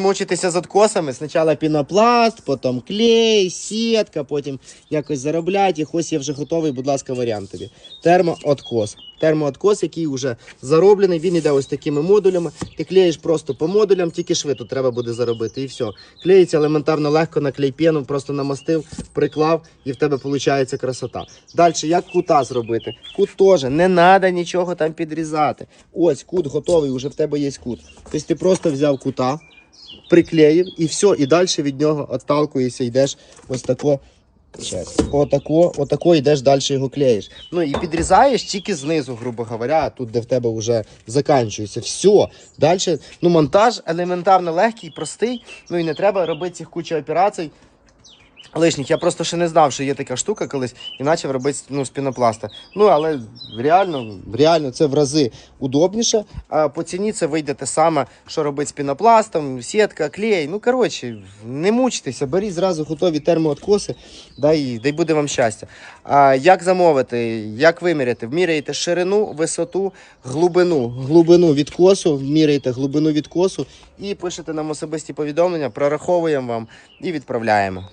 Мучитися з откосами, спочатку пінопласт, потім клей, сітка, потім якось заробляти. Їх ось я вже готовий, будь ласка, варіант тобі. Термооткос. Термооткос, який вже зароблений, він іде ось такими модулями. Ти клеїш просто по модулям, тільки шви тут треба буде заробити. І все. Клеїться елементарно легко на клейпену, просто намастив, приклав, і в тебе виходить красота. Далі, як кута зробити? Кут теж не треба нічого там підрізати. Ось кут готовий, вже в тебе є кут. Тобто ти просто взяв кута приклеїв і все, і далі від нього відталкуєшся, йдеш ось тако. Отако, отако йдеш далі його клеїш. Ну і підрізаєш тільки знизу, грубо говоря, тут, де в тебе вже заканчується. Все. Далі, ну, монтаж елементарно легкий, простий. Ну і не треба робити цих кучу операцій. Лишніх. Я просто ще не знав, що є така штука колись і почав робити ну, з пінопласта. Ну, але реально, реально це в рази удобніше. А по ціні це вийде те саме, що робити з пінопластом, сітка, клей. Ну, коротше, не мучтеся, беріть зразу готові термооткоси, дай, дай буде вам щастя. А як замовити, як виміряти? Вміряєте ширину, висоту, глибину, глибину відкосу, вміряєте глибину відкосу і пишете нам особисті повідомлення, прораховуємо вам і відправляємо.